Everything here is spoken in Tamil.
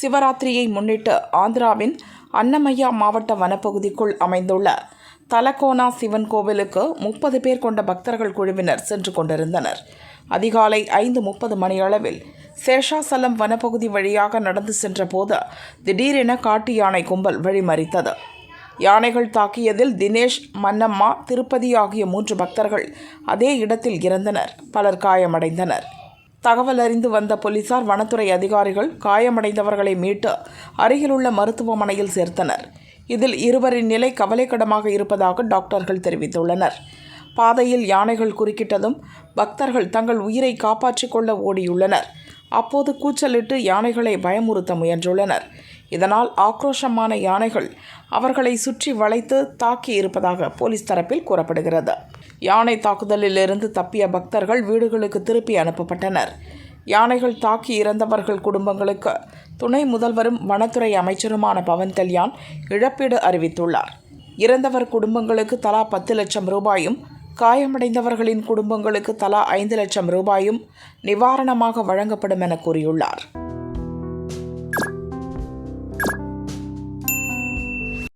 சிவராத்திரியை முன்னிட்டு ஆந்திராவின் அன்னமய்யா மாவட்ட வனப்பகுதிக்குள் அமைந்துள்ள தலகோனா சிவன் கோவிலுக்கு முப்பது பேர் கொண்ட பக்தர்கள் குழுவினர் சென்று கொண்டிருந்தனர். அதிகாலை ஐந்து முப்பது மணியளவில் சேஷாசலம் வனப்பகுதி வழியாக நடந்து சென்றபோது திடீரென காட்டு யானை கும்பல் வழிமறித்தது. யானைகள் தாக்கியதில் தினேஷ் மன்னம்மா திருப்பதி ஆகிய மூன்று பக்தர்கள் அதே இடத்தில் இறந்தனர். பலர் காயமடைந்தனர். தகவல் அறிந்து வந்த போலீசார் வனத்துறை அதிகாரிகள் காயமடைந்தவர்களை மீட்டு அருகிலுள்ள மருத்துவமனையில் சேர்த்தனர். இதில் இருவரின் நிலை கவலைக்கிடமாக இருப்பதாக டாக்டர்கள் தெரிவித்துள்ளனர். பாதையில் யானைகள் குறுக்கிட்டதும் பக்தர்கள் தங்கள் உயிரை காப்பாற்றிக் கொள்ள ஓடியுள்ளனர். அப்போது கூச்சலிட்டு யானைகளை பயமுறுத்த முயன்றுள்ளனர். இதனால் ஆக்ரோஷமான யானைகள் அவர்களை சுற்றி வளைத்து தாக்கி இருப்பதாக போலீஸ் தரப்பில் கூறப்படுகிறது. யானை தாக்குதலிலிருந்து தப்பிய பக்தர்கள் வீடுகளுக்கு திருப்பி அனுப்பப்பட்டனர். யானைகள் தாக்கி இறந்தவர்கள் குடும்பங்களுக்கு துணை முதல்வரும் வனத்துறை அமைச்சருமான பவன் கல்யாண் இழப்பீடு அறிவித்துள்ளார். இறந்தவர் குடும்பங்களுக்கு தலா பத்து லட்சம் ரூபாயும் காயமடைந்தவர்களின் குடும்பங்களுக்கு தலா ஐந்து லட்சம் ரூபாயும் நிவாரணமாக வழங்கப்படும் என கூறியுள்ளார்.